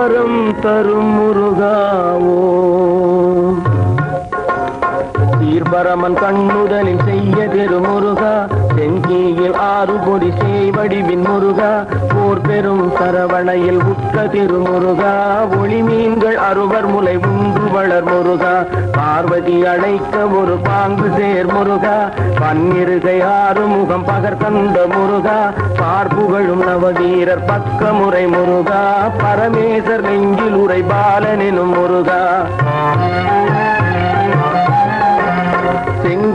வரம் தரும் முருகாவோ பரமன் கண்ணுதலில் செய்ய திருமுருகா செங்கீயில் ஆறு பொடி செய்வடிவின் முருகா போர் பெரும் சரவணையில் உட்க திருமுருகா ஒளி மீன்கள் அறுவர் முலை உண்டு வளர் முருகா பார்வதி அழைக்க ஒரு பாங்கு சேர் முருகா பன்னிருகை ஆறு முகம் பகர் தந்த முருகா பார்ப்புகழும் நவவீரர் பக்க முறை முருகா பரமேசர் நெஞ்சில் உரை பாலனெனும் முருகா.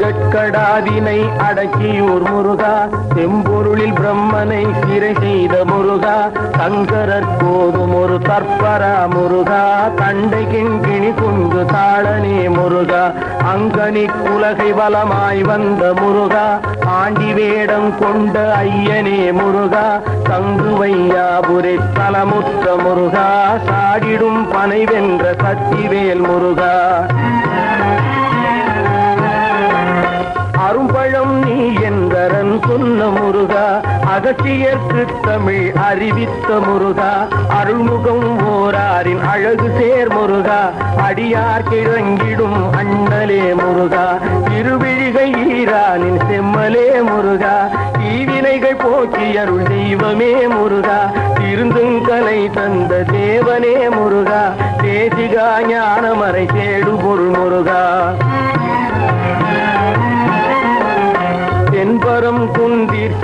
செங்கட்கடாதினை அடக்கியூர் முருகா. செம்பொருளில் பிரம்மனை சிறை செய்த முருகா. சங்கரர் போதும் ஒரு தற்பரா முருகா. தண்டை கிண்கிணி குங்கு தாழனே முருகா. அங்கனி உலகை வலமாய் வந்த முருகா. ஆண்டி வேடம் கொண்ட ஐயனே முருகா. தங்குவையாபுரை தலமுத்த முருகா. சாடிடும் பனை வென்ற சத்திவேல் முருகா. அகத்தியர்க்கு தமிழ் அறிவித்த முருகா. அருள்முகம் ஓராரின் அழகு சேர் முருகா. அடியார் கிழங்கிடும் அண்ணலே முருகா. திருவிழிகை ஈரானின் செம்மலே முருகா. தீவினைகள் போக்கி அருள் தெய்வமே முருகா. திருந்துங்கலை தந்த தேவனே முருகா. தேசிகா ஞானமறை தேடு பொருள் முருகா.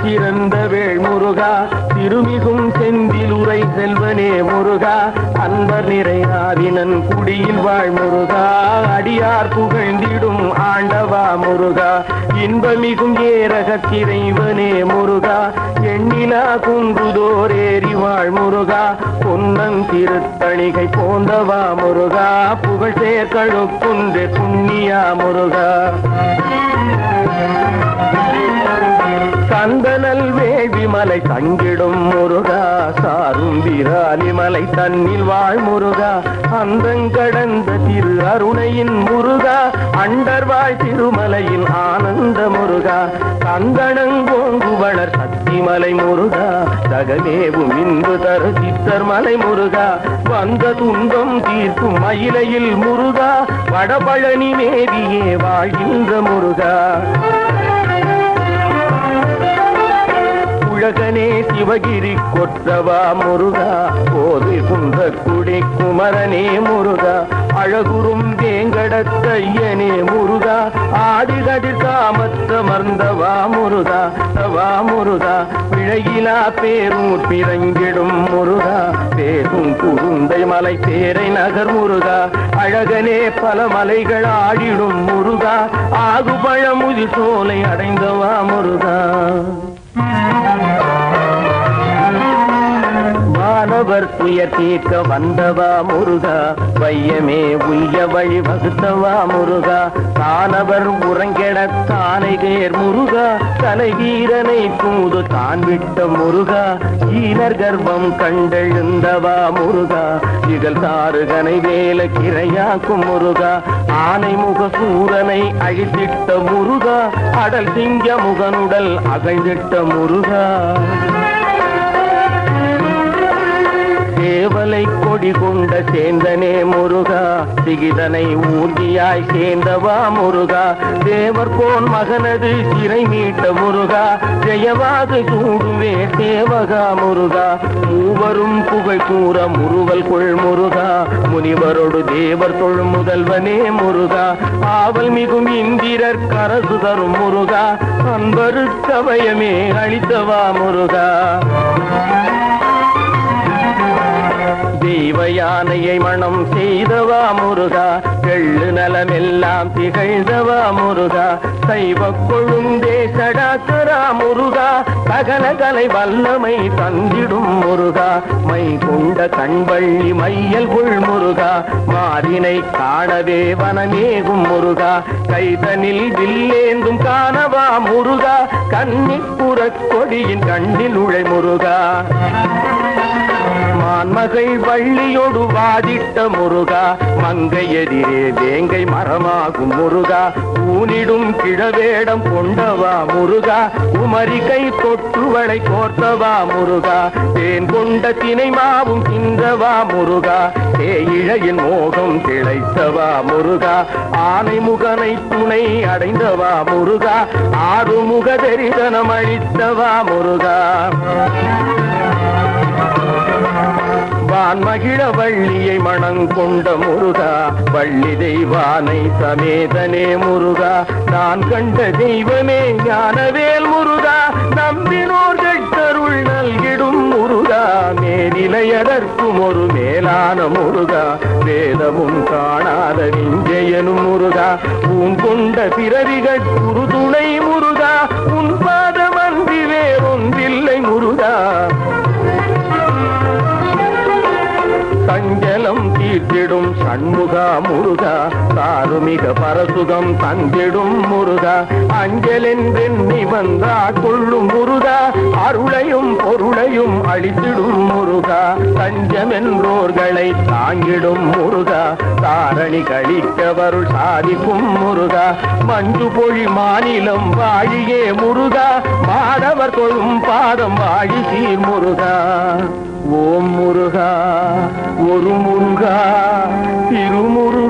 குந்திற் சிறந்த வேள் முருகா திருமிகும் செந்தில் உரை செல்வனே முருகா அன்பர் நிறைநாதினன் குடியில் வாழ் முருகா அடியார் புகழ்ந்திடும் ஆண்டவா முருகா இன்பமிகும் ஏரகத்திரைவனே முருகா எண்ணிலா குன்றுதோர் ஏறி வாழ் முருகா பொன்னன் திருத்தணிகை போந்தவா முருகா புகழ் சேர்க்கழுக்குன்று புண்ணியா முருகா. மலை தங்கிடும் முருகா சாரும் விராலி மலை தன்னில் வாழ் முருகா. அந்தங்கடந்த திரு அருணையின் முருகா அண்டர்வாழ் திருமலையின் ஆனந்த முருகா. கந்தனங்கோங்கு வளர் சக்திமலை முருகா தகவேவும் இன்பு தரு சித்தர் மலை முருகா. வந்த துன்பம் தீர்க்கும் மயிலையில் முருகா வடபழனி மேவியே வாழ்கின்ற முருகா. உலகனே சிவகிரி கொற்றவா முருகா? போது குந்த குடி குமரனே முருகா? அழகுறும் வேங்கடத்தையனே முருகா? ஆதிகதிர் காமத்தமர்ந்தவா முருகா? தவா முருகா? பிழையிலா பேரும் பிறங்கிடும் முருகா? பேரும் குருந்தை மலை தேரை நகர் முருகா? அழகனே பல மலைகள் ஆடிடும் முருகா? ஆகுபழமுதி சோலை அடைந்தவா முருகா? மாணவர் தீர்க்க வந்தவா முருகா? வையமே உய்ய வழி வகுத்தவா முருகா? தானவர் உறங்கெட தானை தேர் முருகா? தலைவீரனை தூது தான் விட்ட முருகா? ஈனர் கர்ப்பம் கண்டெழுந்தவா முருகா? இகழ் தாருகனை வேல கிரையாக்கும் முருகா? ஆனை முக சூரனை அழித்திட்ட முருகா? அடல் சிங்க முகனுடல் அகழ்ந்திட்ட முருகா? சேவலை கொடி கொண்ட சேந்தனே முருகா சிகிதனை ஊர்தியாய் சேர்ந்தவா முருகா. தேவர் போன் மகனது சிறை மீட்ட முருகா ஜெயவாது சூடுவே சேவகா முருகா. மூவரும் புகழ் கூற முருவல் கொள் முருகா முனிவரோடு தேவர் தொழு முதல்வனே முருகா. ஆவல் மிகும் இந்திரர் கரசு தரும் முருகா அன்பருக்கவயமே அளித்தவா முருகா. யானையை மணம் செய்தவா முருகா? எள்ளு நலமெல்லாம் திகழ்ந்தவா முருகா? சைவ கொழுந்தே சடாக்கரா முருகா? சகல கலை வல்லமை தந்திடும் முருகா? மை கொண்ட கண்வள்ளி மையல் கொள் முருகா? மாறினை காணவே வனமேகும் முருகா? கைதனில் வில்லேந்தும் காணவா முருகா? கன்னிப்புறக் கொடியின் கண்ணில் உழை முருகா? மான்மகள் வள்ளியோடு வாதிட்ட முருகா மங்கை எதிரே வேங்கை மரமாகும் முருகா ஊனிடும் கிழவேடம் கொண்டவா முருகா உமரி கை தொட்டுவளை கோர்த்தவா முருகா தேன் கொண்ட தினை மாவும் தின்றவா முருகா தேயிழையின் மோகம் திளைத்தவா முருகா ஆனை முகனை துணை அடைந்தவா முருகா ஆறுமுக தரிசனம் அளித்தவா முருகா. நான் மகிழ வள்ளியை மணங்கொண்ட முருகா வள்ளி தெய்வானை சமேதனே முருகா. நான் கண்ட தெய்வமே ஞானவேல் முருகா நம்பினோர்கள் தருள் நல்கிடும் முருகா. மேனிலையதற்கும் ஒரு மேலான முருகா வேதமும் காணாத விஞ்சயனும் முருகா. உன் கொண்ட பிறவிகள் குருதுணை முருகா உன் பாத சண்முகா முருகா தாருமிக பரசுகம் தந்திடும் முருகா. அஞ்சலென்றெண்ணி வந்தா கொள்ளும் முருகா. அருளையும் பொருளையும் அழித்திடும் முருகா. தஞ்சமென்றோர்களை தாங்கிடும் முருகா. தாரணி கழிக்கவருள் சாதிக்கும் முருகா. மஞ்சு பொழி மாநிலம் வாழியே முருகா. மாணவர் கொள்ளும் பாதம் வாழி சீர் முருகா. ஓம் முருகா ஒரு முருகா திருமுருகா